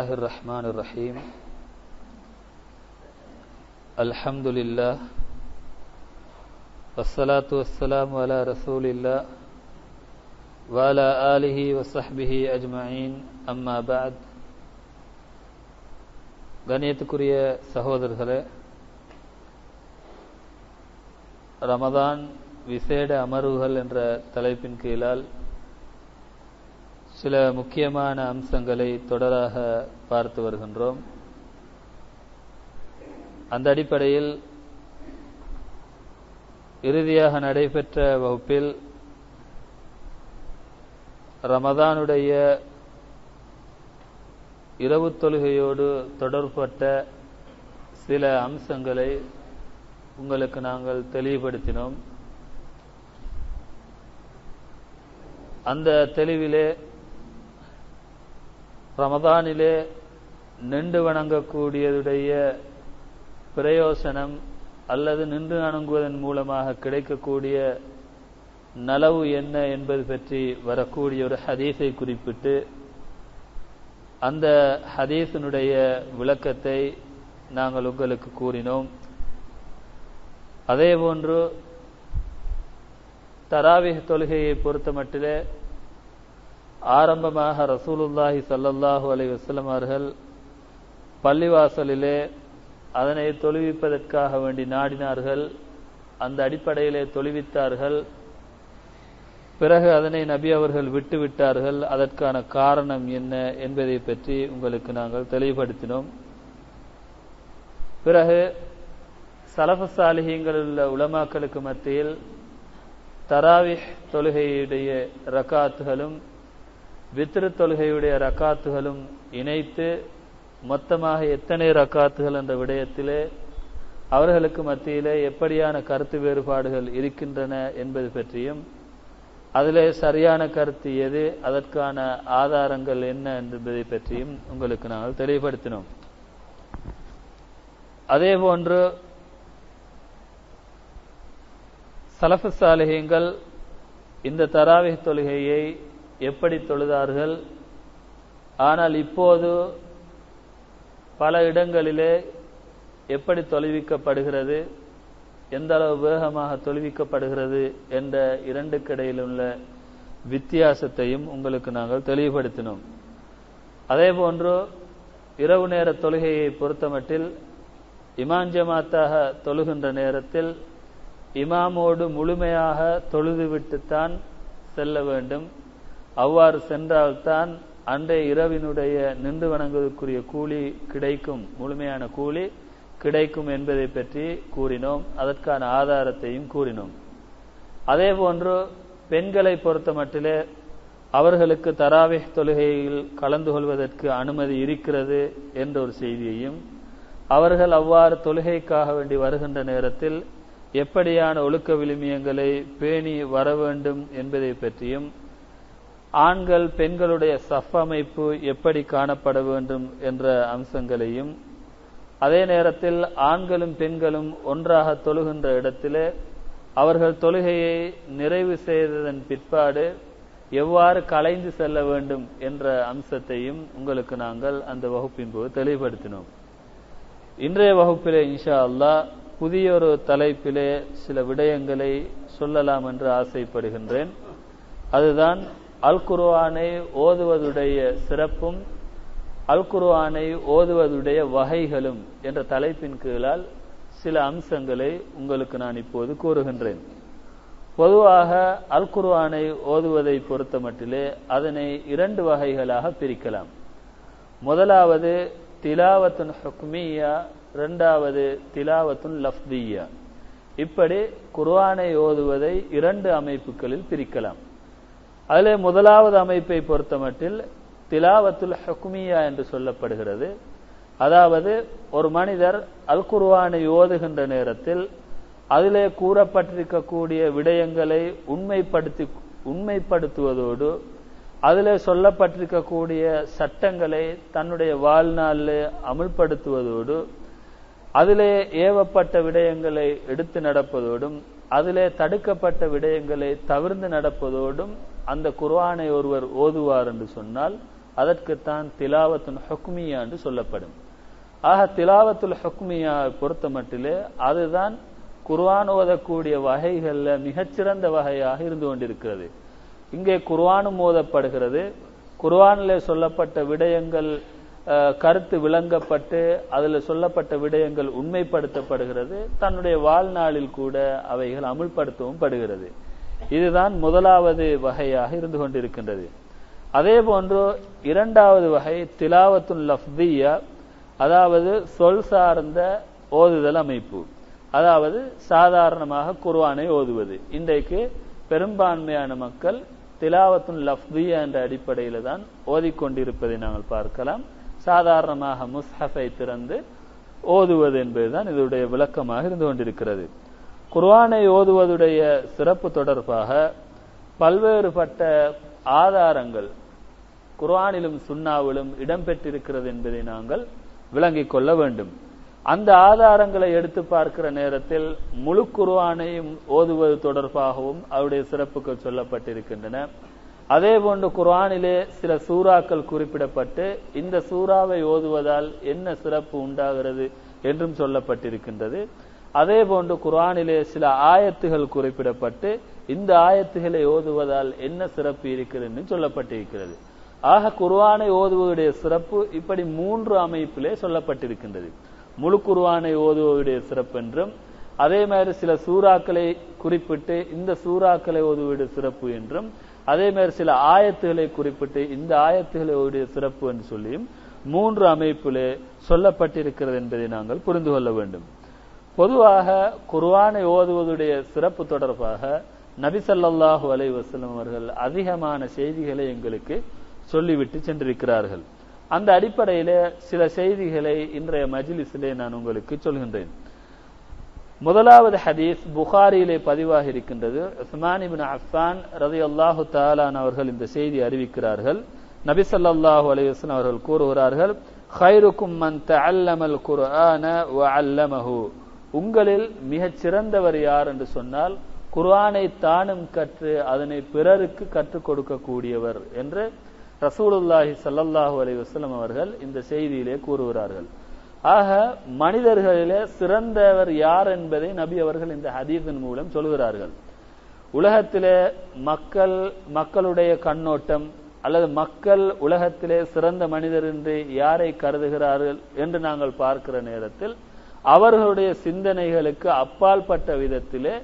الله الرحمن الرحيم الحمد لله والصلاة والسلام على رسول الله وعلى آله وصحبه أجمعين أما بعد கணியத்துக்குரிய சகோதரர்களே ரமதான் விசேட அமர்வுகள் என்ற தலைப்பின் கீழால் சில முக்கியமான அம்சங்களை தொடராக பார்த்து வருகின்றோம். அந்த அடிப்படையில் இறுதியாக நடைபெற்ற வகுப்பில் ரமதானுடைய இரவு தொழுகையோடு தொடர்பட்ட சில அம்சங்களை உங்களுக்கு நாங்கள் தெளிவுபடுத்தினோம். அந்த தெளிவிலே ரமதானிலே நின்று வணங்கக்கூடியதுடைய பிரயோசனம் அல்லது நின்று வணங்குவதன் மூலமாக கிடைக்கக்கூடிய நலவு என்ன என்பது பற்றி வரக்கூடிய ஒரு ஹதீஸை குறிப்பிட்டு அந்த ஹதீஸினுடைய விளக்கத்தை நாங்கள் உங்களுக்கு கூறினோம். அதே போன்று தராவிஹ் தொழுகையை பொறுத்த மட்டிலே ஆரம்பமாக ரசூலுல்லாஹி சல்லல்லாஹு அலை வசலம் அவர்கள் பள்ளிவாசலிலே அதனை தொழுவிப்பதற்காக வேண்டி நாடினார்கள். அந்த அடிப்படையிலே தொழுவித்தார்கள். பிறகு அதனை நபி அவர்கள் விட்டு விட்டார்கள். அதற்கான காரணம் என்ன என்பதை பற்றி உங்களுக்கு நாங்கள் தெளிவுபடுத்தினோம். பிறகு சலஃப சாலிகங்கள் உள்ள உலமாக்களுக்கு மத்தியில் தராவிஹ் தொழுகையுடைய ரக்காத்துகளும் வித்திரு தொழுகையுடைய ரக்காத்துகளும் இணைத்து மொத்தமாக எத்தனை ரக்காத்துகள் என்ற விடயத்திலே அவர்களுக்கு மத்தியிலே எப்படியான கருத்து வேறுபாடுகள் இருக்கின்றன என்பது பற்றியும் அதிலே சரியான கருத்து எது அதற்கான ஆதாரங்கள் என்ன என்பதை பற்றியும் உங்களுக்கு நாங்கள் தெளிவுபடுத்தினோம். அதே போன்று சலஃபு சாலிகங்கள் இந்த தராவிக தொழுகையை எப்படி தொழுதார்கள்? ஆனால் இப்போது பல இடங்களிலே எப்படி தொலைவிக்கப்படுகிறது எந்த அளவு வேகமாக தொழுவிக்கப்படுகிறது? என்ற இரண்டுக்கிடையில் உள்ள வித்தியாசத்தையும் உங்களுக்கு நாங்கள் தெளிவுபடுத்தினோம். அதே போன்று இரவு நேர தொழுகையை பொறுத்தமட்டில் இமாஞ்சமாத்தாக தொழுகின்ற நேரத்தில் இமாமோடு முழுமையாக தொழுதுவிட்டுத்தான் செல்ல வேண்டும். அவ்வாறு சென்றால்தான் அன்றைய இரவினுடைய நின்று வணங்குவதற்குரிய கூலி கிடைக்கும் முழுமையான கூலி கிடைக்கும் என்பதை பற்றி கூறினோம். அதற்கான ஆதாரத்தையும் கூறினோம். அதே போன்று பெண்களை பொறுத்த மட்டிலே அவர்களுக்கு தராவே தொழுகையில் கலந்து கொள்வதற்கு அனுமதி இருக்கிறது என்ற ஒரு செய்தியையும் அவர்கள் அவ்வாறு தொழுகைக்காக வேண்டி வருகின்ற நேரத்தில் எப்படியான ஒழுக்க விளிமியங்களை பேணி வர வேண்டும் என்பதை பற்றியும் ஆண்கள் பெண்களுடைய சஃப் அமைப்பு எப்படி காணப்பட வேண்டும் என்ற அம்சங்களையும் அதே நேரத்தில் ஆண்களும் பெண்களும் ஒன்றாக தொழுகின்ற இடத்திலே அவர்கள் தொழுகையை நிறைவு செய்ததன் பிற்பாடு எவ்வாறு கலைந்து செல்ல வேண்டும் என்ற அம்சத்தையும் உங்களுக்கு நாங்கள் அந்த வகுப்பின் போது தெளிவுபடுத்தினோம். இன்றைய வகுப்பிலே இன்ஷா அல்லா புதிய ஒரு தலைப்பிலே சில விடயங்களை சொல்லலாம் என்று ஆசைப்படுகின்றேன். அதுதான் அல் குர்ஆனை ஓதுவதுடைய சிறப்பும் அல் குர்ஆனை ஓதுவதுடைய வகைகளும் என்ற தலைப்பின் கீழால் சில அம்சங்களை உங்களுக்கு நான் இப்போது கூறுகின்றேன். பொதுவாக அல் குர்ஆனை ஓதுவதை பொறுத்த மட்டிலே அதனை இரண்டு வகைகளாக பிரிக்கலாம். முதலாவது திலாவத்துன் ஹுக்மியா இரண்டாவது திலாவத்துன் லஃப்தியா. இப்படி குர்ஆனை ஓதுவதை இரண்டு அமைப்புகளில் பிரிக்கலாம். அதில் முதலாவது அமைப்பை பொறுத்தமட்டில் திலாவத்துல் ஹக்குமியா என்று சொல்லப்படுகிறது. அதாவது ஒரு மனிதர் அல் குர்வானை ஓதுகின்ற நேரத்தில் அதிலே கூறப்பட்டிருக்கக்கூடிய விடயங்களை உண்மைப்படுத்தி உண்மைப்படுத்துவதோடு அதிலே சொல்லப்பட்டிருக்கக்கூடிய சட்டங்களை தன்னுடைய வாழ்நாளில் அமுல்படுத்துவதோடு அதிலே ஏவப்பட்ட விடயங்களை எடுத்து நடப்பதோடும் அதிலே தடுக்கப்பட்ட விடயங்களை தவிர்ந்து நடப்பதோடும் அந்த குர்ஆனை ஒருவர் ஓதுவார் என்று சொன்னால் அதற்குத்தான் திலாவத்துன் ஹொக்மியா என்று சொல்லப்படும். ஆக திலாவத்துல் ஹொக்மியா பொறுத்த மட்டிலே அதுதான் குர்ஆன் ஓதக்கூடிய வகைகளில் மிகச்சிறந்த வகையாக இருந்து கொண்டிருக்கிறது. இங்கே குர்ஆனும் ஓதப்படுகிறது. குர்ஆனில் சொல்லப்பட்ட விடயங்கள் அஹ், கருத்து விளங்கப்பட்டு அதில் சொல்லப்பட்ட விடயங்கள் உண்மைப்படுத்தப்படுகிறது. தன்னுடைய வாழ்நாளில் கூட அவைகள் அமுல்படுத்தவும் படுகிறது. இதுதான் முதலாவது வகையாக இருந்து கொண்டிருக்கின்றது. அதே போன்று இரண்டாவது வகை திலாவத்துல் லஃப்தியா அதாவது சொல் சார்ந்த ஓதுதல் அமைப்பு. அதாவது சாதாரணமாக குர்வானை ஓதுவது. இன்றைக்கு பெரும்பான்மையான மக்கள் திலாவத்துன் லஃப்தியா என்ற அடிப்படையில் தான் ஓதிக்கொண்டிருப்பதை நாங்கள் பார்க்கலாம். சாதாரணமாக முஸ்ஹஃபை திறந்து ஓதுவது என்பதுதான் இதனுடைய விளக்கமாக இருந்து கொண்டிருக்கிறது. குர்ஆனை ஓதுவதுடைய சிறப்பு தொடர்பாக பல்வேறுபட்ட ஆதாரங்கள் குர்ஆனிலும் சுன்னாவிலும் இடம்பெற்றிருக்கிறது என்பதை நாங்கள் விளங்கிக் கொள்ள வேண்டும். அந்த ஆதாரங்களை எடுத்து பார்க்கிற நேரத்தில் முழு குர்ஆனையும் ஓதுவது தொடர்பாகவும் அவருடைய சிறப்புகள் சொல்லப்பட்டிருக்கின்றன. அதே போன்று குர்ஆனிலே சில சூறாக்கள் குறிப்பிடப்பட்டு இந்த சூறாவை ஓதுவதால் என்ன சிறப்பு உண்டாகிறது என்றும் சொல்லப்பட்டிருக்கின்றது. அதே போன்று குர்ஆனிலே சில ஆயத்துகள் குறிப்பிடப்பட்டு இந்த ஆயத்துகளை ஓதுவதால் என்ன சிறப்பு இருக்கிறது என்று சொல்லப்பட்டிருக்கிறது. ஆக குர்ஆனை ஓதுவதுடைய சிறப்பு இப்படி மூன்று அமைப்பிலே சொல்லப்பட்டிருக்கின்றது. முழு குர்வானை ஓதுவதுடைய சிறப்பு என்றும் அதே மாதிரி சில சூறாக்களை குறிப்பிட்டு இந்த சூறாக்களை ஓதுவதுடைய சிறப்பு என்றும் அதே மாதிரி சில ஆயத்துகளை குறிப்பிட்டு இந்த ஆயத்துகளை ஓதுடைய சிறப்பு என்று சொல்லியும் மூன்று அமைப்பிலே சொல்லப்பட்டிருக்கிறது என்பதை நாங்கள் புரிந்து கொள்ள வேண்டும். பொதுவாக குர்ஆனை ஓதுவதுடைய சிறப்பு தொடர்பாக நபி ஸல்லல்லாஹு அலைஹி வஸல்லம் அவர்கள் அதிகமான செய்திகளை எங்களுக்கு சொல்லிவிட்டு சென்றிருக்கிறார்கள் அந்த அடிப்படையிலே சில செய்திகளை இன்றைய மஜ்லிஸிலே நான் உங்களுக்கு சொல்கின்றேன் முதலாவது ஹதீஸ் புகாரியிலே பதிவாக இருக்கின்றது உஸ்மான் இப்னு அஃபான் ரலியல்லாஹு தஆலான் அவர்கள் இந்த செய்தி அறிவிக்கிறார்கள் நபி ஸல்லல்லாஹு அலைஹி வஸல்லம் அவர்கள் கூறுகிறார்கள் خيركم من تعلم القرآن وعلمه உங்களில் மிகச் சிறந்தவர் யார் என்று சொன்னால் குர்ஆனை தானும் கற்று அதனை பிறருக்கு கற்றுக் கொடுக்கக்கூடியவர் என்று ரசூலுல்லாஹி ஸல்லல்லாஹு அலி வசலம் அவர்கள் இந்த செய்தியிலே கூறுகிறார்கள். ஆக மனிதர்களிலே சிறந்தவர் யார் என்பதை நபி அவர்கள் இந்த ஹதீஸின் மூலம் சொல்கிறார்கள். உலகத்திலே மக்கள் மக்களுடைய கண்ணோட்டம் அல்லது மக்கள் உலகத்திலே சிறந்த மனிதர் என்று யாரை கருதுகிறார்கள் என்று நாங்கள் பார்க்கிற நேரத்தில் அவர்களுடைய சிந்தனைகளுக்கு அப்பாற்பட்ட விதத்திலே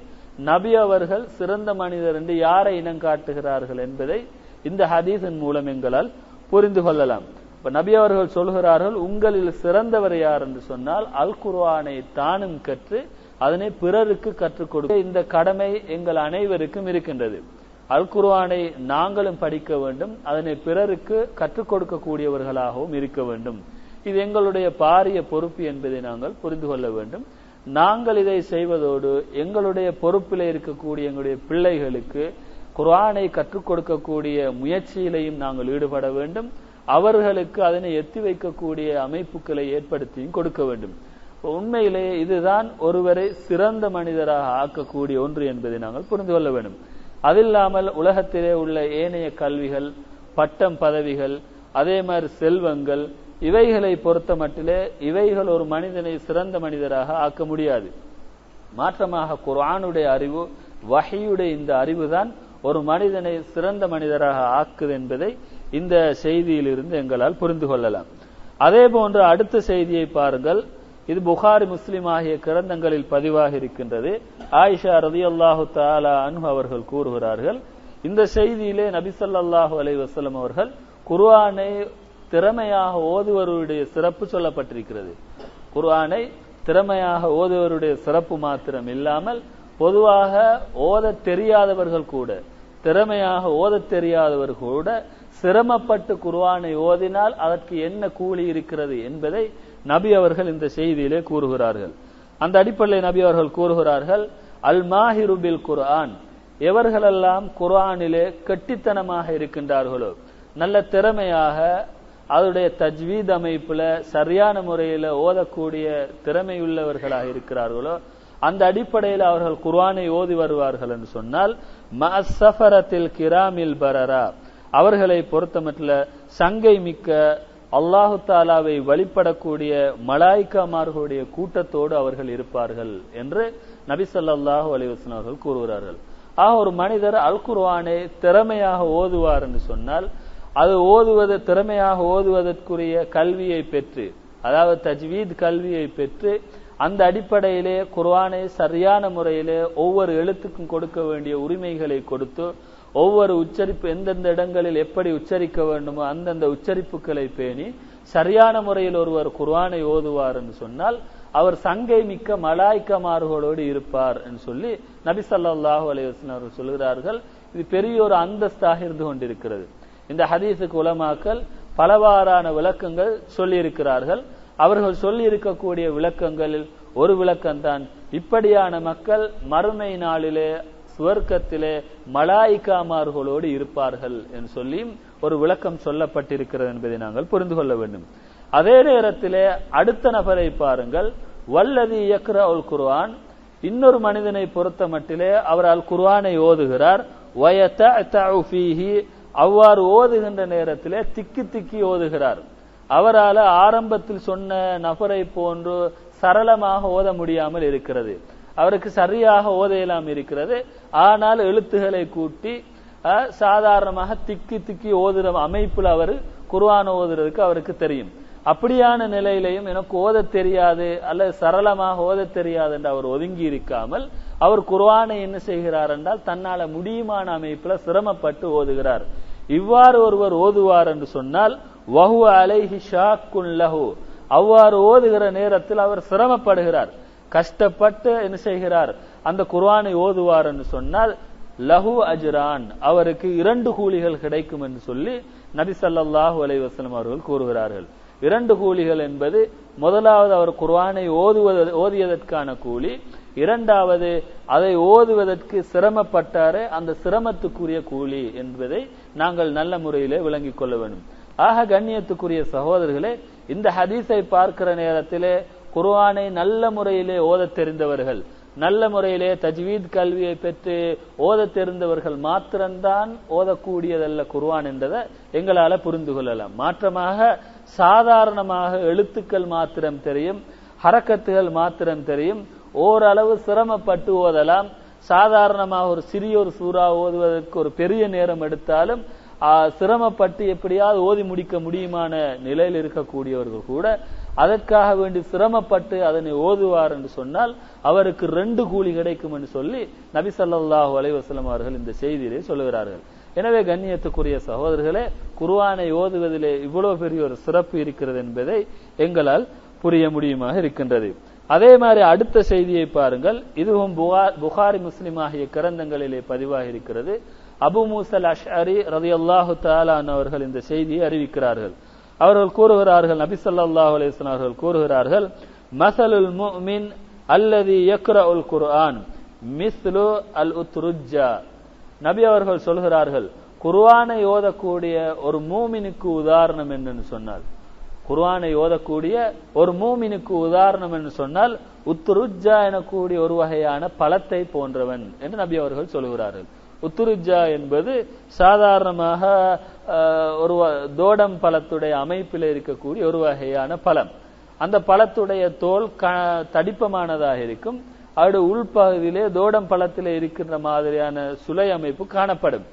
நபி அவர்கள் சிறந்த மனிதர் என்று யாரை இனம் காட்டுகிறார்கள் என்பதை இந்த ஹதீஸின் மூலம் எங்களால் புரிந்து கொள்ளலாம். இப்ப நபி அவர்கள் சொல்கிறார்கள் உங்களில் சிறந்தவர் யார் என்று சொன்னால் அல் குர்வானை தானும் கற்று அதனை பிறருக்கு கற்றுக் கொடுக்க இந்த கடமை எங்கள் அனைவருக்கும் இருக்கின்றது. அல் குர்வானை நாங்களும் படிக்க வேண்டும் அதனை பிறருக்கு கற்றுக் கொடுக்கக்கூடியவர்களாகவும் இருக்க வேண்டும். இது எங்களுடைய பாரிய பொறுப்பு என்பதை நாங்கள் புரிந்து கொள்ள வேண்டும். நாங்கள் இதை செய்வதோடு எங்களுடைய பொறுப்பில் இருக்கக்கூடிய எங்களுடைய பிள்ளைகளுக்கு குரானை கற்றுக் கொடுக்கக்கூடிய முயற்சியிலையும் நாங்கள் ஈடுபட வேண்டும். அவர்களுக்கு அதனை எத்தி வைக்கக்கூடிய அமைப்புகளை ஏற்படுத்தியும் கொடுக்க வேண்டும். உண்மையிலே இதுதான் ஒருவரை சிறந்த மனிதராக ஆக்கக்கூடிய ஒன்று என்பதை நாங்கள் புரிந்து கொள்ள வேண்டும். அதில்லாமல் உலகத்திலே உள்ள ஏனைய கல்விகள் பட்டம் பதவிகள் அதே மாதிரி செல்வங்கள் இவைகளை பொறுத்த மட்டிலே இவைகள் ஒரு மனிதனை சிறந்த மனிதராக ஆக்க முடியாது. மாற்றமாக குர்ஆனுடைய அறிவு வகையுடைய இந்த அறிவுதான் ஒரு மனிதனை சிறந்த மனிதராக ஆக்குது என்பதை இந்த செய்தியிலிருந்து எங்களால் புரிந்து கொள்ளலாம். அதே போன்று அடுத்த செய்தியை பாருங்கள். இது புகாரி முஸ்லிம் ஆகிய கிரந்தங்களில் பதிவாக இருக்கின்றது. ஆயிஷா ரதி அல்லாஹு தாலா அனு அவர்கள் கூறுகிறார்கள் இந்த செய்தியிலே நபிசல்லாஹு ஸல்லல்லாஹு வசலம் அவர்கள் குர்ஆனை திறமையாக ஓதுவருடைய சிறப்பு சொல்லப்பட்டிருக்கிறது. குர்ஆனை திறமையாக ஓதுவருடைய சிறப்பு மாத்திரம் இல்லாமல் பொதுவாக ஓத தெரியாதவர்கள் கூட திறமையாக ஓத தெரியாதவர்கள் கூட சிரமப்பட்டு குர்ஆனை ஓதினால் அதற்கு என்ன கூலி இருக்கிறது என்பதை நபி அவர்கள் இந்த செய்தியிலே கூறுகிறார்கள். அந்த அடிப்படையில் நபி அவர்கள் கூறுகிறார்கள் அல் மாஹிருபில் குர்ஆன். எவர்களெல்லாம் குர்ஆனிலே கெட்டித்தனமாக இருக்கின்றார்களோ நல்ல திறமையாக அதனுடைய தஜ்வீத் அமைப்புல சரியான முறையில ஓதக்கூடிய திறமையுள்ளவர்களாக இருக்கிறார்களோ அந்த அடிப்படையில் அவர்கள் குர்ஆனை ஓதி வருவார்கள் என்று சொன்னால் மசஃபரத்தில் கிராமில் பரரா அவர்களை பொறுத்தமட்டில் சங்கை மிக்க அல்லாஹு தாலாவை வழிபடக்கூடிய மலாய்க்காமார்களுடைய கூட்டத்தோடு அவர்கள் இருப்பார்கள் என்று நபி ஸல்லல்லாஹு அவர்கள் கூறுகிறார்கள். ஆக ஒரு மனிதர் அல் குர்வானை திறமையாக ஓதுவார் என்று சொன்னால் அது ஓதுவது திறமையாக ஓதுவதற்குரிய கல்வியை பெற்று அதாவது தஜ்வீத் கல்வியை பெற்று அந்த அடிப்படையிலே குர்வானை சரியான முறையிலே ஒவ்வொரு எழுத்துக்கும் கொடுக்க வேண்டிய உரிமைகளை கொடுத்து ஒவ்வொரு உச்சரிப்பு எந்தெந்த இடங்களில் எப்படி உச்சரிக்க வேண்டுமோ அந்தந்த உச்சரிப்புகளை பேணி சரியான முறையில் ஒருவர் குர்வானை ஓதுவார் என்று சொன்னால் அவர் சங்கை மிக்க மலாய்க்கமார்களோடு இருப்பார் என்று சொல்லி நபி சல்லாஹூ அலைஹி அவர்கள் சொல்கிறார்கள். இது பெரிய ஒரு அந்தஸ்தாக இருந்து கொண்டிருக்கிறது. இந்த ஹதீஸுக்கு உலமாக்கல் பலவாறான விளக்கங்கள் சொல்லியிருக்கிறார்கள். அவர்கள் சொல்லி இருக்கக்கூடிய விளக்கங்களில் ஒரு விளக்கம்தான். இப்படியான மக்கள் மறுமை நாளிலே சுவர்க்கத்திலே மலாய்க்காமார்களோடு இருப்பார்கள் என்று சொல்லி ஒரு விளக்கம் சொல்லப்பட்டிருக்கிறது என்பதை நாங்கள் புரிந்து கொள்ள வேண்டும். அதே நேரத்திலே அடுத்த நபரை பாருங்கள். வல்லதி இயக்குற அல் குர்ஆன். இன்னொரு மனிதனை பொறுத்த மட்டிலே அவர் அல் குர்ஆனை ஓதுகிறார். வயதஅதஉ அவ்வாறு ஓதுகின்ற நேரத்திலே திக்கி திக்கி ஓதுகிறார். அவரால் ஆரம்பத்தில் சொன்ன நபரை போன்று சரளமாக ஓத முடியாமல் இருக்கிறது. அவருக்கு சரியாக ஓத இருக்கிறது. ஆனால் எழுத்துகளை கூட்டி சாதாரணமாக திக்கி திக்கி ஓதுற அமைப்பில் அவர் குர்ஆன் ஓதுறதுக்கு அவருக்கு தெரியும். அப்படியான நிலையிலையும் எனக்கு ஓத தெரியாது அல்லது சரளமாக ஓத தெரியாது என்று அவர் ஒதுங்கி இருக்காமல் அவர் குர்வானை என்ன செய்கிறார் என்றால் தன்னால முடியுமான அமைப்புல சிரமப்பட்டு ஓதுகிறார். இவ்வாறு ஒருவர் ஓதுவார் என்று சொன்னால் வஹு அலைஹி ஷாக்குன் லஹு. அவ்வாறு ஓதுகிற நேரத்தில் அவர் சிரமப்படுகிறார். கஷ்டப்பட்டு என்ன செய்கிறார்? அந்த குர்வானை ஓதுவார் என்று சொன்னால் லஹு அஜ்ரான் அவருக்கு இரண்டு கூலிகள் கிடைக்கும் என்று சொல்லி நபி சல்லாஹூ அலைவாஸ்லம் அவர்கள் கூறுகிறார்கள். இரண்டு கூலிகள் என்பது முதலாவது அவர் குர்வானை ஓதுவது ஓதியதற்கான கூலி இரண்டாவது அதை ஓதுவதற்கு சிரமப்பட்டாரே அந்த சிரமத்துக்குரிய கூலி என்பதை நாங்கள் நல்ல முறையிலே விளங்கிக் கொள்ள வேண்டும். ஆக கண்ணியத்துக்குரிய சகோதரர்களே இந்த ஹதீஸை பார்க்கிற நேரத்திலே குர்வானை நல்ல முறையிலே ஓதத் தெரிந்தவர்கள் நல்ல முறையிலே தஜ்வீத் கல்வியை பெற்று ஓத தெரிந்தவர்கள் மாத்திரம்தான் ஓதக்கூடியதல்ல குர்வான் என்றதை எங்களால புரிந்து கொள்ளலாம். மாற்றமாக சாதாரணமாக எழுத்துக்கள் மாத்திரம் தெரியும் ஹரக்கத்துகள் மாத்திரம் தெரியும். ஓரளவு சிரமப்பட்டு ஓதலாம். சாதாரணமாக ஒரு சிறிய ஒரு சூறா ஓதுவதற்கு ஒரு பெரிய நேரம் எடுத்தாலும் சிரமப்பட்டு எப்படியாவது ஓதி முடிக்க முடியுமான நிலையில் இருக்கக்கூடியவர்கள் கூட அதற்காக வேண்டி சிரமப்பட்டு அதனை ஓதுவார் என்று சொன்னால் அவருக்கு ரெண்டு கூலி கிடைக்கும் என்று சொல்லி நபி சல்லாஹூ அலைவாஸ்லம் அவர்கள் இந்த செய்தியிலே சொல்லுகிறார்கள். எனவே கண்ணியத்துக்குரிய சகோதரர்களே குர்ஆனை ஓதுவதிலே இவ்வளவு பெரிய ஒரு சிறப்பு இருக்கிறது என்பதை எங்களால் புரிய முடியுமாக இருக்கின்றது. அதே மாதிரி அடுத்த செய்தியை பாருங்கள். இதுவும் புகா- புகாரி முஸ்லிம் ஆகிய கிரந்தங்களிலே பதிவாகி இருக்கிறது. அபு மூசல் அஷ்அரி ரதி அல்லாஹு தாலான் அவர்கள் இந்த செய்தியை அறிவிக்கிறார்கள். அவர்கள் கூறுகிறார்கள் நபி சொல்லாஹ் அலிஸ்லாம் அவர்கள் கூறுகிறார்கள் மஸலுல் அல்லது யக்ர உல் குர்ஆன் மிஸ்லு அல் உத்ருஜா நபி அவர்கள் சொல்கிறார்கள் குர்வானை ஓதக்கூடிய ஒரு மூமினுக்கு உதாரணம் என்று சொன்னால் குர்வானை ஓதக்கூடிய ஒரு மூமினுக்கு உதாரணம் என்று சொன்னால் உத்துருஜா எனக்கூடிய ஒரு வகையான பழத்தை போன்றவன் என்று நபி அவர்கள் சொல்கிறார்கள். உத்துருஜா என்பது சாதாரணமாக ஒரு தோடம் பழத்துடைய அமைப்பில் இருக்கக்கூடிய ஒரு வகையான பழம். அந்த பழத்துடைய தோல் க- தடிப்பமானதாக இருக்கும். அவருடைய உள்பகுதியிலே தோடம் பழத்திலே இருக்கின்ற மாதிரியான சுலை அமைப்பு காணப்படும்.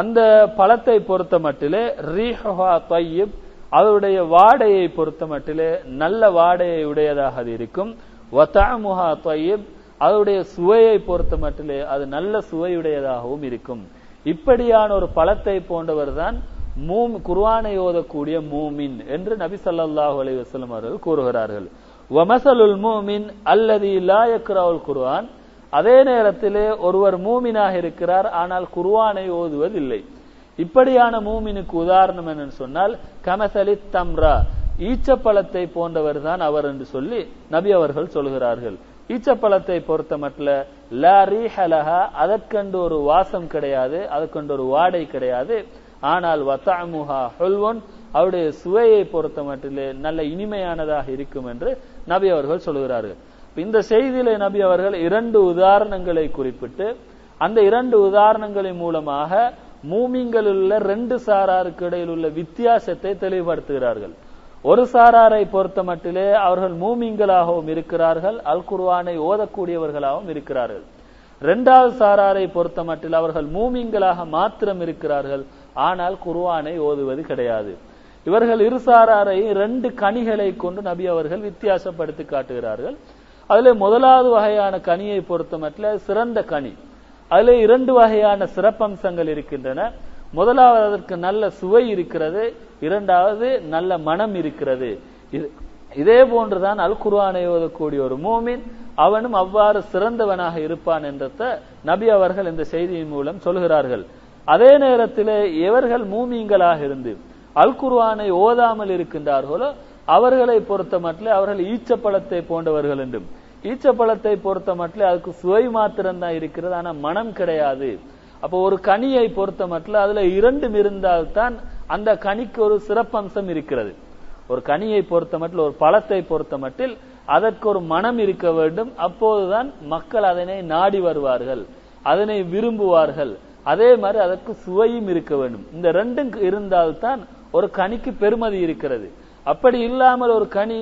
அந்த பழத்தை பொறுத்த மட்டிலே ரீஹா தையிப் அதனுடைய வாடையை பொறுத்த மட்டிலே நல்ல வாடையை உடையதாக இருக்கும். வத்தாமுஹா தையிப் அதனுடைய சுவையை பொறுத்த மட்டிலே அது நல்ல சுவையுடையதாகவும் இருக்கும். இப்படியான ஒரு பழத்தை போன்றவர் தான் மூம் குர்வானை ஓதக்கூடிய மூமின் என்று நபி சல்லாஹூ அலி வசலம் அவர்கள் கூறுகிறார்கள். வமசலுல் மூமின் அல்லது லா யக்ரவுல் குர்ஆன் அதே நேரத்திலே ஒருவர் மூமினாக இருக்கிறார் ஆனால் குர்ஆனை ஓதுவதில்லை. இப்படியான மூமினுக்கு உதாரணம் என்னன்னு சொன்னால் கமசலி தம்ரா ஈச்சப்பழத்தை போன்றவர் தான் அவர் என்று சொல்லி நபி அவர்கள் சொல்கிறார்கள். ஈச்சப்பழத்தை பொறுத்த மட்டும் லாரி ரீஹலஹா அதற்கென்று ஒரு வாசம் கிடையாது அதற்கண்டு ஒரு வாடை கிடையாது. ஆனால் வத்தாமுஹா ஹொல்வன் அவருடைய சுவையை பொறுத்த மட்டிலே நல்ல இனிமையானதாக இருக்கும் என்று நபி அவர்கள் சொல்கிறார்கள் இந்த செய்தியில நபி அவர்கள் இரண்டு உதாரணங்களை குறிப்பிட்டு அந்த இரண்டு உதாரணங்களின் மூலமாக மூமிங்கள் உள்ள ரெண்டு சாராருக்கு இடையில் உள்ள வித்தியாசத்தை தெளிவுபடுத்துகிறார்கள். ஒரு சாராரை பொறுத்த மட்டிலே அவர்கள் மூமிங்களாகவும் இருக்கிறார்கள் அல் குர்வானை ஓதக்கூடியவர்களாகவும் இருக்கிறார்கள். இரண்டாவது சாராரை பொறுத்த மட்டில் அவர்கள் மூமிங்களாக மாத்திரம் இருக்கிறார்கள் ஆனால் குர்வானை ஓதுவது கிடையாது. இவர்கள் இரு ரெண்டு கனிகளை கொண்டு நபி அவர்கள் வித்தியாசப்படுத்தி காட்டுகிறார்கள். அதிலே முதலாவது வகையான கனியை பொறுத்தமட்டில் சிறந்த கனி. அதிலே இரண்டு வகையான சிறப்பம்சங்கள் இருக்கின்றன. முதலாவது அதற்கு நல்ல சுவை இருக்கிறது. இரண்டாவது நல்ல மனம் இருக்கிறது. இது இதே போன்றுதான் அல் குர்ஆனை ஓதக்கூடிய ஒரு மூமின் அவனும் அவ்வாறு சிறந்தவனாக இருப்பான் என்றத நபி அவர்கள் இந்த செய்தியின் மூலம் சொல்கிறார்கள். அதே நேரத்தில் இவர்கள் மூமிங்களாக இருந்து அல் குர்வானை ஓதாமல் இருக்கின்றார்களோ அவர்களை பொறுத்த மட்டும் அவர்கள் ஈச்சப்பழத்தை போன்றவர்கள் என்றும். ஈச்சப்பழத்தை பொறுத்த மட்டும் அதுக்கு சுவை மாத்திரம்தான் இருக்கிறது ஆனா மனம் கிடையாது. அப்போ ஒரு கனியை பொறுத்த மட்டும் அதுல இரண்டும் இருந்தால்தான் அந்த கனிக்கு ஒரு சிறப்பம்சம் இருக்கிறது. ஒரு கனியை பொறுத்த மட்டில் ஒரு பழத்தை பொறுத்த மட்டில் அதற்கு ஒரு மனம் இருக்க வேண்டும். அப்போதுதான் மக்கள் அதனை நாடி வருவார்கள் அதனை விரும்புவார்கள். அதே மாதிரி அதற்கு சுவையும் இருக்க வேண்டும். இந்த ரெண்டும் இருந்தால்தான் ஒரு கனிக்கு பெருமதி இருக்கிறது. அப்படி இல்லாமல் ஒரு கனி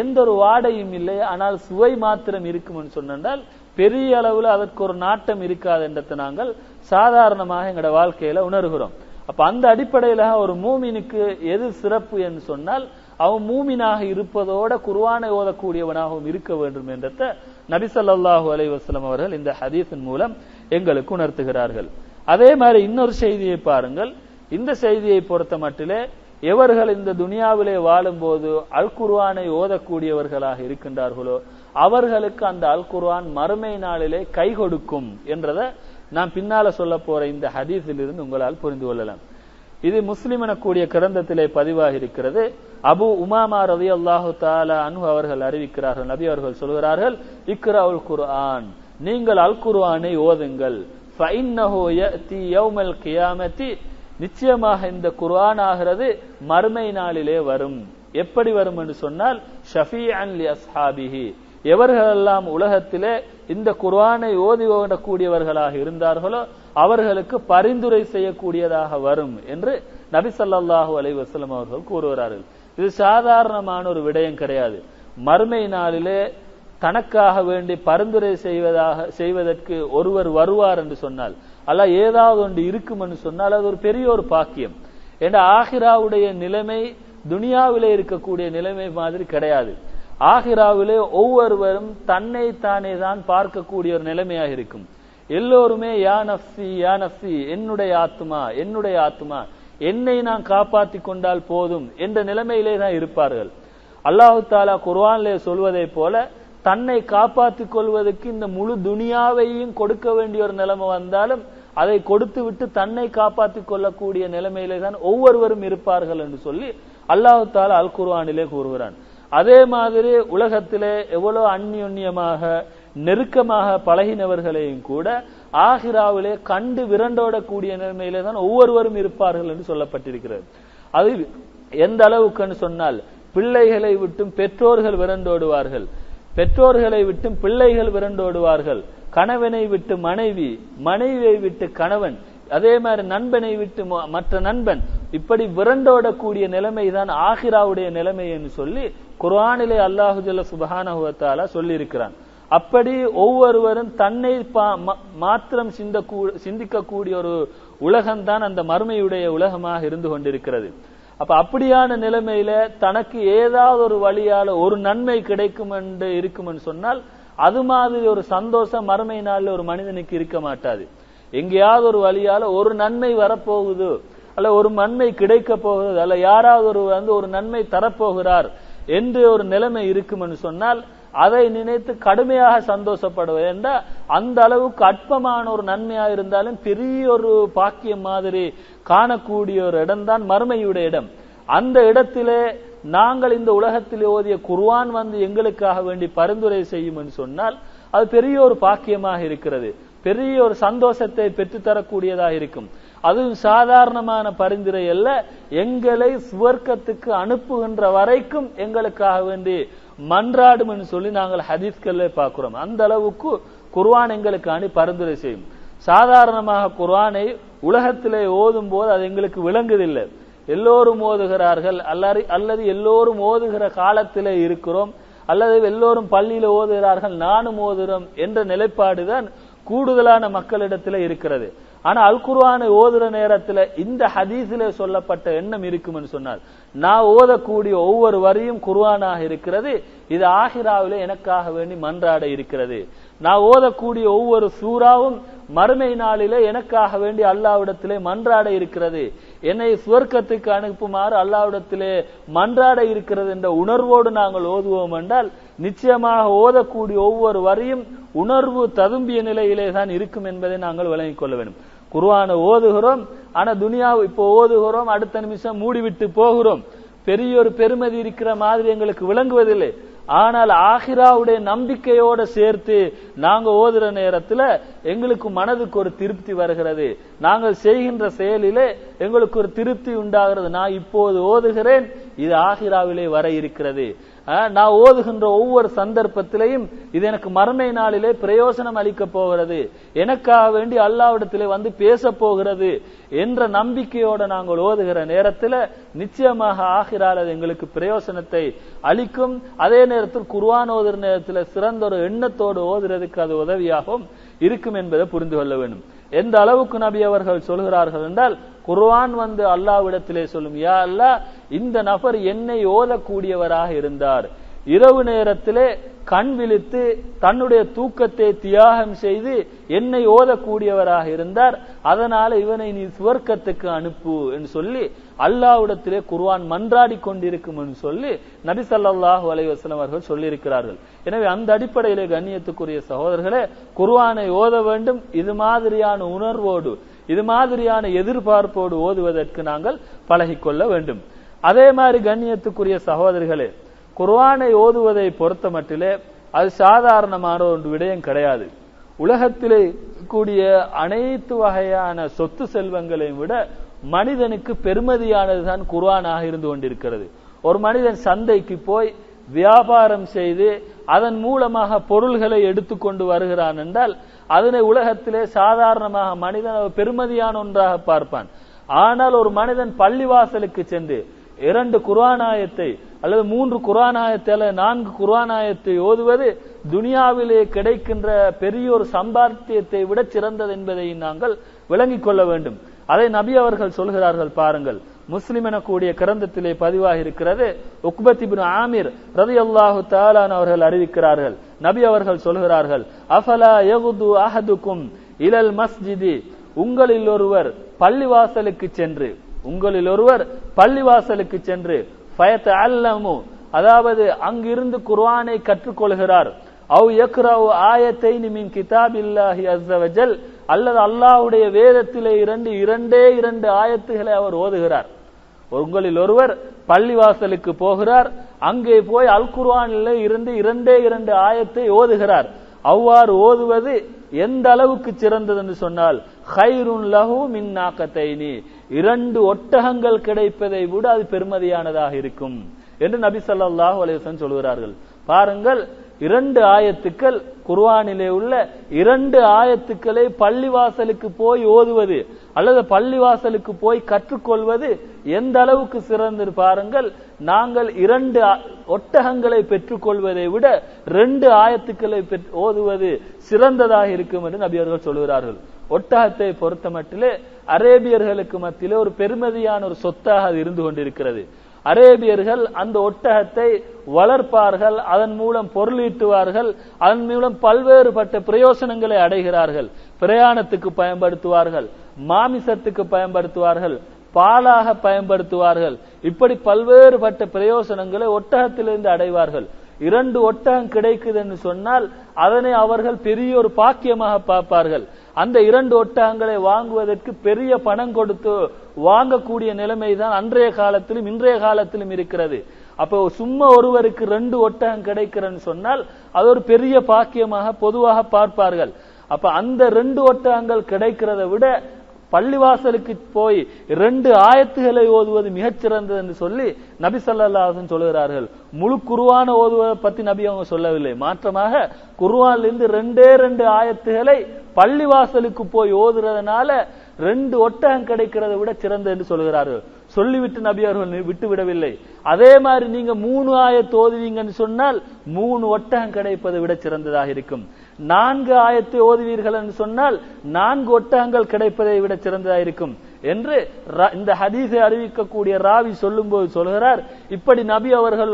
எந்த ஒரு வாடையும் இல்லை ஆனால் சுவை மாத்திரம் இருக்கும்னு சொன்னால் பெரிய அளவில் அதற்கு ஒரு நாட்டம் இருக்காது என்றதை நாங்கள் சாதாரணமாக எங்களோட வாழ்க்கையில உணர்கிறோம். அப்ப அந்த அடிப்படையில ஒரு மூமினுக்கு எது சிறப்பு என்று சொன்னால் அவன் மூமினாக இருப்பதோட குருவானை ஓதக்கூடியவனாகவும் இருக்க வேண்டும் என்றத நபிசல்லாஹு அலைவாஸ்லம் அவர்கள் இந்த ஹதீஸின் மூலம் எங்களுக்கு உணர்த்துகிறார்கள். அதே மாதிரி இன்னொரு செய்தியை பாருங்கள். இந்த செய்தியை பொறுத்த மட்டிலே எவர்கள் இந்த துனியாவிலே வாழும்போது அல் குர்வானை ஓதக்கூடியவர்களாக இருக்கின்றார்களோ அவர்களுக்கு அந்த அல் குர்வான் மறுமை நாளிலே கை கொடுக்கும் என்றதை நான் பின்னால சொல்ல போற இந்த ஹதீஸில் இருந்து உங்களால் புரிந்து கொள்ளலாம். இது முஸ்லிம் எனக்கூடிய கிரந்தத்திலே பதிவாக இருக்கிறது. அபு உமாமா ரவி அல்லாஹு தாலா அனு அவர்கள் அறிவிக்கிறார்கள் நபி அவர்கள் சொல்கிறார்கள் இக்ரா உல் குர்ஆன் நீங்கள் அல் குர்ஆனை ஓதுங்கள் நிச்சயமாக இந்த குர்ஆன் ஆகிறது மறுமை நாளிலே வரும். எப்படி வரும் என்று சொன்னால் ஷஃபீஅன் லி அஸ்ஹாபிஹி. எவர்களெல்லாம் உலகத்திலே இந்த குர்ஆனை ஓதி ஓடக்கூடியவர்களாக இருந்தார்களோ அவர்களுக்கு பரிந்துரை செய்யக்கூடியதாக வரும் என்று நபி ஸல்லல்லாஹு அலைஹி வசலம் அவர்கள் கூறுகிறார்கள். இது சாதாரணமான ஒரு விடயம் கிடையாது. மறுமை நாளிலே தனக்காக வேண்டி பரிந்துரை செய்வதாக செய்வதற்கு ஒருவர் வருவார் என்று சொன்னால் அல்ல ஏதாவது ஒன்று இருக்கும்னு சொன்னால் அது ஒரு பெரிய ஒரு பாக்கியம். ஏன்னா ஆஹிராவுடைய நிலைமை துனியாவிலே இருக்கக்கூடிய நிலைமை மாதிரி கிடையாது. ஆஹிராவிலே ஒவ்வொருவரும் தன்னை தானே தான் பார்க்கக்கூடிய ஒரு நிலைமையாக இருக்கும். எல்லோருமே யா நஃப்சி யா என்னுடைய ஆத்மா என்னுடைய ஆத்மா என்னை நான் காப்பாத்தி கொண்டால் போதும் என்ற நிலைமையிலே தான் இருப்பார்கள். அல்லாஹு தாலா குர்வான்லே சொல்வதை போல தன்னை காப்பாற்றிக் கொள்வதற்கு இந்த முழு துனியாவையும் கொடுக்க வேண்டிய ஒரு நிலைமை வந்தாலும் அதை கொடுத்து விட்டு தன்னை காப்பாற்றிக் கொள்ளக்கூடிய நிலைமையிலே தான் ஒவ்வொருவரும் இருப்பார்கள் என்று சொல்லி அல்லாஹு தால அல் குர்வானிலே கூறுகிறான். அதே மாதிரி உலகத்திலே எவ்வளவு அந்நியுன்யமாக நெருக்கமாக பழகினவர்களையும் கூட ஆஹிராவிலே கண்டு விரண்டோடக்கூடிய நிலைமையிலே தான் ஒவ்வொருவரும் இருப்பார்கள் என்று சொல்லப்பட்டிருக்கிறது. அது எந்த அளவுக்குன்னு சொன்னால் பிள்ளைகளை விட்டும் பெற்றோர்கள் விரண்டோடுவார்கள். பெற்றோர்களை விட்டு பிள்ளைகள் விரண்டோடுவார்கள் கணவனை விட்டு மனைவி மனைவியை விட்டு கணவன் அதே மாதிரி நண்பனை விட்டு மற்ற நண்பன். இப்படி விரண்டோடக்கூடிய நிலைமை தான் ஆஹிராவுடைய நிலைமை என்று சொல்லி குர்ஆனிலே அல்லாஹு ஜல்ல சுபஹானஹுவத்தாலா சொல்லி இருக்கிறான் அப்படி ஒவ்வொருவரும் தன்னை மாத்திரம் சிந்திக்கக்கூடிய ஒரு உலகம்தான் அந்த மறுமையுடைய உலகமாக இருந்து கொண்டிருக்கிறது. அப்ப அப்படியான நிலைமையில தனக்கு ஏதாவது ஒரு வழியால ஒரு நன்மை கிடைக்கும் என்று இருக்கும் சொன்னால் அது மாதிரி ஒரு சந்தோஷம் மறுமை நாளில் ஒரு மனிதனுக்கு இருக்க மாட்டாது. எங்கேயாவது ஒரு வழியால ஒரு நன்மை வரப்போகுது அல்ல ஒரு நன்மை கிடைக்க போகுது அல்ல யாராவது ஒரு வந்து ஒரு நன்மை தரப்போகிறார் என்று ஒரு நிலைமை இருக்கும் சொன்னால் அதை நினைத்து கடுமையாக சந்தோஷப்படுவது. என்றால் அந்த அளவுக்கு அற்பமான ஒரு நன்மையா இருந்தாலும் பெரிய ஒரு பாக்கியம் மாதிரி காணக்கூடிய ஒரு இடம்தான் மறுமையுடைய இடம். அந்த இடத்திலே நாங்கள் இந்த உலகத்தில் ஓதிய குர்வான் வந்து எங்களுக்காக வேண்டி பரிந்துரை செய்யும் என்று சொன்னால் அது பெரிய ஒரு பாக்கியமாக இருக்கிறது. பெரிய ஒரு சந்தோஷத்தை பெற்றுத்தரக்கூடியதாக இருக்கும். அதுவும் சாதாரணமான பரிந்துரை அல்ல எங்களை சுவர்க்கத்துக்கு அனுப்புகின்ற வரைக்கும் எங்களுக்காக வேண்டி மன்றாடும் என்று சொல்லி நாங்கள் ஹதீஸ்கள்ல பார்க்கிறோம். அந்த அளவுக்கு குர்வான் எங்களுக்கு அணி பரிந்துரை செய்யும். சாதாரணமாக குர்வானை உலகத்திலே ஓதும் போது அது எங்களுக்கு விளங்குதில்லை. எல்லோரும் ஓதுகிறார்கள். அல்லது அல்லது எல்லோரும் ஓதுகிற காலத்திலே இருக்கிறோம். அல்லது எல்லோரும் பள்ளியில ஓதுகிறார்கள். நானும் ஓதுகிறோம் என்ற நிலைப்பாடுதான் கூடுதலான மக்களிடத்தில் இருக்கிறது. ஆனா அல் குர்ஆனை ஓதுற நேரத்துல இந்த ஹதீஸிலே சொல்லப்பட்ட எண்ணம் இருக்கும்னு சொன்னார். நான் ஓதக்கூடிய ஒவ்வொரு வரியும் குர்ஆனாக இருக்கிறது. இது ஆஹிராவிலே எனக்காக வேண்டி மன்றாட இருக்கிறது. நான் ஓதக்கூடிய ஒவ்வொரு சூறாவும் மறுமை நாளிலே எனக்காக வேண்டி அல்லாவிடத்திலே மன்றாட இருக்கிறது. என்னை சுவர்க்கத்துக்கு அனுப்புமாறு அல்லாவிடத்திலே மன்றாட இருக்கிறது என்ற உணர்வோடு நாங்கள் ஓதுவோம் என்றால் நிச்சயமாக ஓதக்கூடிய ஒவ்வொரு வரியும் உணர்வு ததும்பிய நிலையிலே தான் இருக்கும் என்பதை நாங்கள் விளங்கிக் கொள்ள வேண்டும். குர்ஆனை ஓதுகிறோம் ஆனா துனியா இப்போ ஓதுகிறோம் அடுத்த நிமிஷம் மூடிவிட்டு போகிறோம். பெரிய ஒரு பெருமதி இருக்கிற மாதிரி எங்களுக்கு விளங்குவதில்லை. ஆனால் ஆஹிராவுடைய நம்பிக்கையோட சேர்த்து நாங்க ஓதுற நேரத்துல எங்களுக்கு மனதுக்கு ஒரு திருப்தி வருகிறது. நாங்கள் செய்கின்ற செயலிலே எங்களுக்கு ஒரு திருப்தி உண்டாகிறது. நான் இப்போது ஓதுகிறேன் இது ஆஹிராவிலே வர இருக்கிறது. நான் ஓதுகின்ற ஒவ்வொரு சந்தர்ப்பத்திலையும் இது எனக்கு மறுமை நாளிலே பிரயோசனம் அளிக்க போகிறது. எனக்காக வேண்டி அல்லாவிடத்திலே வந்து பேச போகிறது என்ற நம்பிக்கையோட நாங்கள் ஓதுகிற நேரத்தில் நிச்சயமாக ஆகிறால் அது எங்களுக்கு பிரயோசனத்தை அளிக்கும். அதே நேரத்தில் குர்வான் ஓதுற நேரத்தில் சிறந்த ஒரு எண்ணத்தோடு ஓதுறதுக்கு அது உதவியாகவும் இருக்கும் என்பதை புரிந்து கொள்ள வேண்டும். எந்த அளவுக்கு நபி அவர்கள் சொல்கிறார்கள் என்றால் குர்வான் வந்து அல்லாவிடத்திலே சொல்லும் யா அல்லாஹ் இந்த நபர் என்னை ஓதக்கூடியவராக இருந்தார். இரவு நேரத்திலே கண் விழித்து தன்னுடைய தூக்கத்தை தியாகம் செய்து என்னை ஓதக்கூடியவராக இருந்தார். அதனால இவனை நீ சுவர்க்கத்துக்கு அனுப்பு என்று சொல்லி அல்லாவிடத்திலே குர்வான் மன்றாடி கொண்டிருக்கும் என்று சொல்லி நபிசல்லாஹு ஸல்லல்லாஹு அவர்கள் சொல்லியிருக்கிறார்கள். எனவே அந்த அடிப்படையிலே கண்ணியத்துக்குரிய சகோதரர்களே குர்வானை ஓத வேண்டும். இது மாதிரியான உணர்வோடு இது மாதிரியான எதிர்பார்ப்போடு ஓதுவதற்கு நாங்கள் பழகிக்கொள்ள வேண்டும். அதே மாதிரி கண்ணியத்துக்குரிய சகோதரிகளே குர்ஆனை ஓதுவதை பொறுத்த மட்டிலே அது சாதாரணமான ஒரு விடயம் கிடையாது. உலகத்திலே கூடிய அனைத்து வகையான சொத்து செல்வங்களையும் விட மனிதனுக்கு பெருமதியானதுதான் குர்ஆனாக இருந்து கொண்டிருக்கிறது. ஒரு மனிதன் சந்தைக்கு போய் வியாபாரம் செய்து அதன் மூலமாக பொருள்களை எடுத்துக்கொண்டு வருகிறான் என்றால் அதனை உலகத்திலே சாதாரணமாக மனிதன் பெருமதியான ஒன்றாக பார்ப்பான். ஆனால் ஒரு மனிதன் பள்ளிவாசலுக்கு சென்று இரண்டு குர்ஆனாயத்தை அல்லது மூன்று குர்ஆனாயத்தை அல்லது நான்கு குர்ஆனாயத்தை ஓதுவது துனியாவிலே கிடைக்கின்ற பெரிய ஒரு சம்பாத்தியத்தை விட சிறந்தது என்பதை நாங்கள் விளங்கிக் கொள்ள வேண்டும். அதை நபி அவர்கள் சொல்கிறார்கள் பாருங்கள். முஸ்லிம் எனக்கூடிய கிரந்தத்திலே பதிவாக இருக்கிறது உக்பத் ஆமீர் ரதி அல்லாஹு தாலான் அவர்கள் அறிவிக்கிறார்கள். நபி அவர்கள் சொல்கிறார்கள் அஃபலா யகுது அஹதுக்கும் இலல் மஸ்ஜிதி? உங்களில் ஒருவர் பள்ளிவாசலுக்கு சென்று உங்களில் ஒருவர் பள்ளிவாசலுக்கு சென்று பயத்த அல்லமு அதாவது அங்கிருந்து குர்ஆனை கற்றுக்கொள்கிறார். அவ் யக்ரவு ஆயத்தைனி மின் கிதாபில்லாஹி அஸ்ஸவஜல் அல்லது அல்லாஹ்வுடைய வேதத்திலே இரண்டு இரண்டே இரண்டு ஆயத்துகளை அவர் ஓதுகிறார். உங்களில் ஒருவர் பள்ளிவாசலுக்கு போகிறார் அங்கே போய் அல் குர்ஆனில் இருந்து இரண்டே இரண்டு ஆயத்தை ஓதுகிறார். அவ்வாறு ஓதுவது எந்த அளவுக்கு சிறந்தது என்று சொன்னால் ஹைருன் லஹு மின் நாக்கத்தைனி இரண்டு ஒட்டகங்கள் கிடைப்பதை விட அது பெருமதியானதாக இருக்கும் என்று நபி ஸல்லல்லாஹு அலைஹி சொல்கிறார்கள் பாருங்கள் இரண்டு ஆயத்துக்கள் குர்வானிலே உள்ள இரண்டு ஆயத்துக்களை பள்ளிவாசலுக்கு போய் ஓதுவது அல்லது பள்ளிவாசலுக்கு போய் கற்றுக்கொள்வது எந்த அளவுக்கு சிறந்து பாருங்கள் நாங்கள் இரண்டு ஒட்டகங்களை பெற்றுக்கொள்வதை விட ரெண்டு ஆயத்துக்களை பெற்- ஓதுவது சிறந்ததாக இருக்கும் என்று நபியர்கள் சொல்கிறார்கள் ஒட்டகத்தை பொறுத்த மட்டிலே அரேபியர்களுக்கு மத்தியிலே ஒரு பெருமதியான ஒரு சொத்தாக அது இருந்து கொண்டிருக்கிறது. அரேபியர்கள் அந்த ஒட்டகத்தை வளர்ப்பார்கள் அதன் மூலம் பொருளீட்டுவார்கள் அதன் மூலம் பல்வேறுபட்ட பிரயோசனங்களை அடைகிறார்கள். பிரயாணத்துக்கு பயன்படுத்துவார்கள் மாமிசத்துக்கு பயன்படுத்துவார்கள் பாலாக பயன்படுத்துவார்கள். இப்படி பல்வேறுபட்ட பிரயோசனங்களை ஒட்டகத்திலிருந்து அடைவார்கள். இரண்டு ஒட்டகம் கிடைக்குதுன்னு சொன்னால் அதனை அவர்கள் பெரிய ஒரு பாக்கியமாக பார்ப்பார்கள். அந்த இரண்டு ஒட்டகங்களை வாங்குவதற்கு பெரிய பணம் கொடுத்து வாங்கக்கூடிய நிலைமை தான் அன்றைய காலத்திலும் இன்றைய காலத்திலும் இருக்கிறது. அப்போ சும்மா ஒருவருக்கு ரெண்டு ஒட்டகம் கிடைக்கிறன்னு சொன்னால் அது ஒரு பெரிய பாக்கியமாக பொதுவாக பார்ப்பார்கள். அப்ப அந்த ரெண்டு ஒட்டகங்கள் கிடைக்கிறதை விட பள்ளிவாசலுக்கு போய் ரெண்டு ஆயத்துகளை ஓதுவது மிகச்சிறந்தது என்று சொல்லி நபி ஸல்லல்லாஹு சொல்லுகிறார்கள். முழு குருவான ஓதுவதை பத்தி நபி அவங்க சொல்லவில்லை. மாற்றமாக குர்ஆன்ல இருந்து ரெண்டே ரெண்டு ஆயத்துகளை பள்ளிவாசலுக்கு போய் ஓதுறதுனால ரெண்டு ஒட்டகம் கிடைக்கிறதை விட சிறந்த என்று சொல்கிறார்கள் சொல்லிவிட்டு நபி அவர்கள் விட்டு விடவில்லை அதே மாதிரி நீங்க மூணு ஆயத்து ஓதுவீங்கன்னு சொன்னால் மூணு ஒட்டகம் கிடைப்பதை விட சிறந்ததாக இருக்கும். நான்கு ஆயத்தை ஓதுவீர்கள் என்று சொன்னால் நான்கு ஒட்டகங்கள் கிடைப்பதை விட சிறந்ததாயிருக்கும் என்று இந்த ஹதீஸை அறிவிக்கக்கூடிய ராவி சொல்லும்போது சொல்கிறார். இப்படி நபி அவர்கள்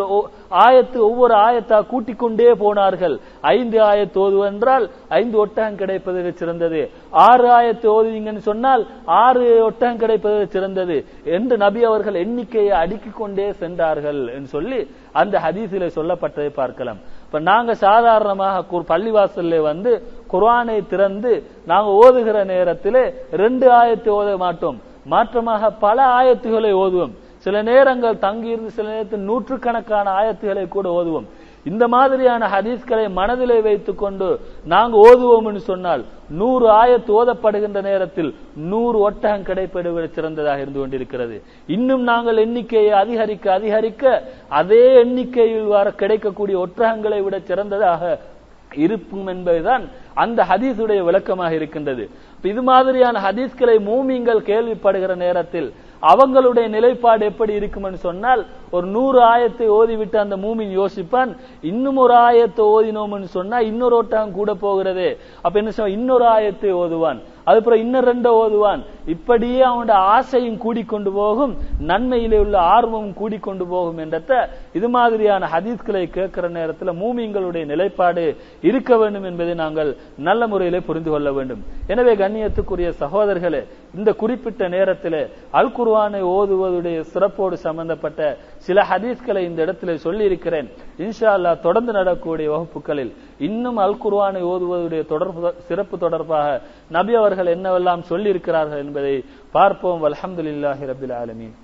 ஆயத்து ஒவ்வொரு ஆயத்தா கூட்டிக் கொண்டே போனார்கள். ஐந்து ஆயத்து ஓதுவென்றால் ஐந்து ஒட்டகம் கிடைப்பது சிறந்தது. ஆறு ஆயத்து ஓதுவீங்கன்னு சொன்னால் ஆறு ஒட்டகம் கிடைப்பது சிறந்தது என்று நபி அவர்கள் எண்ணிக்கையை அடுக்கிக் கொண்டே சென்றார்கள் என்று சொல்லி அந்த ஹதீஸிலே சொல்லப்பட்டதை பார்க்கலாம். இப்ப நாங்க சாதாரணமாக பள்ளிவாசல்ல வந்து குர்ஆனை திறந்து நாங்க ஓதுகிற நேரத்திலே ரெண்டு ஆயத்தை ஓத மாட்டோம். மாற்றமாக பல ஆயத்துகளை ஓதுவோம். சில நேரங்கள் தங்கியிருந்து சில நேரத்தில் நூற்றுக்கணக்கான ஆயத்துகளை கூட ஓதுவோம். இந்த மாதிரியான ஹதீஸ்களை மனதிலே வைத்துக் கொண்டு நாங்க ஓதுவோம்னு சொன்னால் நூறு ஆயத்து ஓதப்படுகின்ற நேரத்தில் நூறு ஒட்டகம் கிடைப்பது சிறந்ததாக இருந்து கொண்டிருக்கிறது. இன்னும் நாங்கள் எண்ணிக்கையை அதிகரிக்க அதிகரிக்க அதே எண்ணிக்கையில் வர கிடைக்கக்கூடிய ஒட்டகங்களை விட சிறந்ததாக இருக்கும் என்பதுதான் அந்த ஹதீஸுடைய விளக்கமாக இருக்கின்றது. இது மாதிரியான ஹதீஸ்களை மூமிங்கள் கேள்விப்படுகிற நேரத்தில் அவங்களுடைய நிலைப்பாடு எப்படி இருக்கும்னு சொன்னால் ஒரு நூறு ஆயத்தை ஓதிவிட்டு அந்த மூமின் யோசிப்பான் இன்னும் ஒரு ஆயத்தை ஓதினோம்னு சொன்னா இன்னொரு ஓட்டம் கூட போகிறது. அப்ப என்ன சொல்ல இன்னொரு ஆயத்தை ஓதுவான். அதுக்கப்புறம் இன்னும் ரெண்டோ ஓதுவான். இப்படியே அவனுடைய ஆசையும் கூடிக்கொண்டு போகும் நன்மையிலே உள்ள ஆர்வமும் கூடிக்கொண்டு போகும் என்றத இது மாதிரியான ஹதீஸ்களை கேட்கிற நேரத்தில் மூமிங்களுடைய நிலைப்பாடு இருக்க வேண்டும் என்பதை நாங்கள் நல்ல முறையிலே புரிந்து கொள்ள வேண்டும். எனவே கண்ணியத்துக்குரிய சகோதரர்களே இந்த குறிப்பிட்ட நேரத்தில் அல் குர்வானை ஓதுவதுடைய சிறப்போடு சம்பந்தப்பட்ட சில ஹதீஸ்களை இந்த இடத்துல சொல்லி இருக்கிறேன் இன்ஷா அல்லா தொடர்ந்து நடக்கக்கூடிய வகுப்புகளில் இன்னும் அல் குர்வானை ஓதுவதுடைய தொடர்பு சிறப்பு தொடர்பாக நபி அவர்கள் என்னவெல்லாம் சொல்லி இருக்கிறார்கள் என்பதை பார்ப்போம். அலமதுல்லாஹி ரபில் ஆலமீன்.